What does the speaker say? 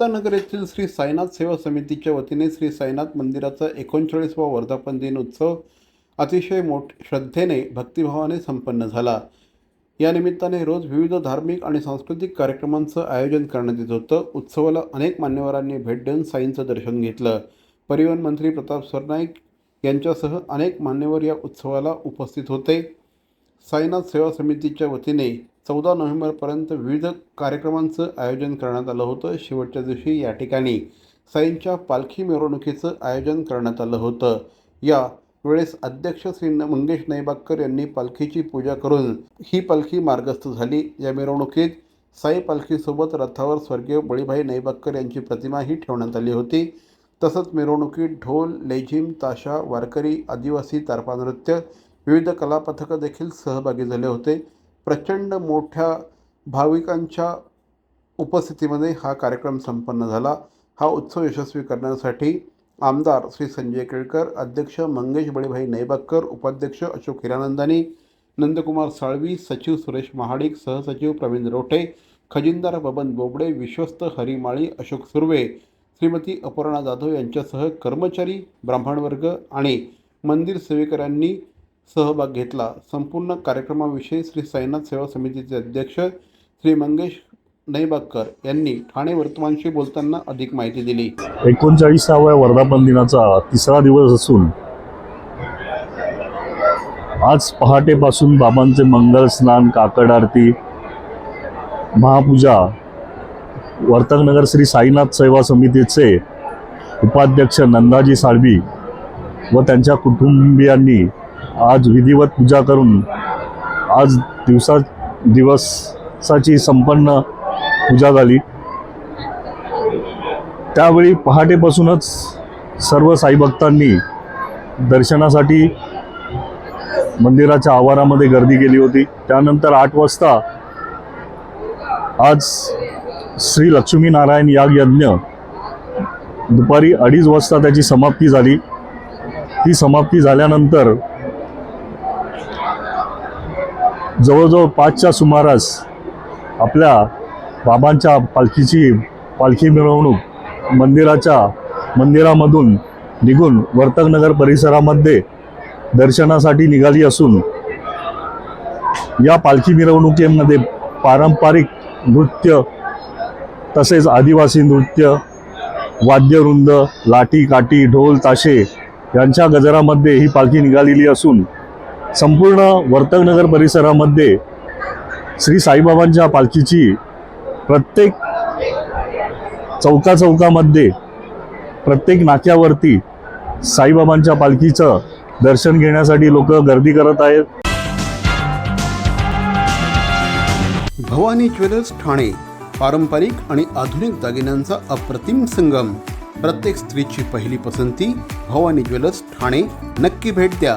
वर्तानगर येथील श्री साईनाथ सेवा समितीच्या वतीने श्री साईनाथ मंदिराचा एकोणचाळीसवा वर्धापन दिन उत्सव अतिशय मोठ श्रद्धेने भक्तिभावाने संपन्न झाला. या निमित्ताने रोज विविध धार्मिक आणि सांस्कृतिक कार्यक्रमांचं आयोजन करण्यात येत होतं. उत्सवाला अनेक मान्यवरांनी भेट देऊन साईंचं दर्शन घेतलं. परिवहन मंत्री प्रताप सरनाईक यांच्यासह अनेक मान्यवर या उत्सवाला उपस्थित होते. साईनाथ सेवा समितीच्या वतीने चौदा नोव्हेंबरपर्यंत विविध कार्यक्रमांचं आयोजन करण्यात आलं होतं. शेवटच्या दिवशी या ठिकाणी साईंच्या पालखी मिरवणुकीचं आयोजन करण्यात आलं होतं. या वेळेस अध्यक्ष श्री न- मंगेश नैबागकर यांनी पालखीची पूजा करून ही पालखी मार्गस्थ झाली. या मिरवणुकीत साई पालखीसोबत रथावर स्वर्गीय बळीभाई नैबागकर यांची प्रतिमाही ठेवण्यात आली होती. तसंच मिरवणुकीत ढोल लेझिम ताशा वारकरी आदिवासी तारपा नृत्य विविध कलापथकं देखील सहभागी झाले होते. प्रचंड मोठ्या भाविकांच्या उपस्थितीमध्ये हा कार्यक्रम संपन्न झाला. हा उत्सव यशस्वी करण्यासाठी आमदार श्री संजय केळकर अध्यक्ष मंगेश बळीभाई नैबागकर उपाध्यक्ष अशोक हिरानंदानी नंदकुमार साळवी सचिव सुरेश महाडिक सहसचिव प्रवीण रोठे खजिनदार बबन बोबडे विश्वस्त हरिमाळी अशोक सुर्वे श्रीमती अपर्णा जाधव यांच्यासह कर्मचारी ब्राह्मणवर्ग आणि मंदिर सेवेकऱ्यांनी सहभाग घेतला. संपूर्ण कार्यक्रमाविषयी श्री साईनाथ सेवा समितीचे अध्यक्ष श्री मंगेश नैबागकर यांनी ठाणे वर्तमानशी बोलताना अधिक माहिती दिली. एकोणचाळीसाव्या वर्धापन दिनाचा तिसरा दिवस असून आज पहाटेपासून बाबांचे मंगल स्नान काकड आरती महापूजा वर्तकनगर श्री साईनाथ सेवा समितीचे उपाध्यक्ष नंदाजी साळवी व त्यांच्या कुटुंबियांनी आज विधिवत पूजा करून आज दिवसा दिवसाची संपन्न पूजा झाली. त्यावेळी पहाटेपासूनच सर्व साईभक्तांनी दर्शनासाठी मंदिराच्या आवारामध्ये गर्दी केली होती. त्यानंतर आठ वाजता आज श्री लक्ष्मीनारायण याग यज्ञ दुपारी अडीच वाजता त्याची समाप्ती झाली. ती समाप्ती झाल्यानंतर जवळजवळ पाचच्या सुमारास आपल्या बाबांच्या पालखीची पालखी मिरवणूक मंदिराच्या मंदिरामधून निघून वर्तकनगर परिसरामध्ये दर्शनासाठी निघाली असून या पालखी मिरवणुकीमध्ये पारंपरिक नृत्य तसेच आदिवासी नृत्य वाद्यवृंद लाठी काठी ढोल ताशे यांच्या गजरामध्ये ही पालखी निघालेली असून संपूर्ण वर्तकनगर परिसरामध्ये श्री साईबाबांच्या पालखीची प्रत्येक चौका चौकामध्ये प्रत्येक नाक्यावरती साईबाबांच्या पालखीचं दर्शन घेण्यासाठी लोक गर्दी करत आहेत. भवानी ज्वेलर्स ठाणे पारंपरिक आणि आधुनिक दागिन्यांचा अप्रतिम संगम. प्रत्येक स्त्रीची पहिली पसंती भवानी ज्वेलर्स ठाणे. नक्की भेट द्या.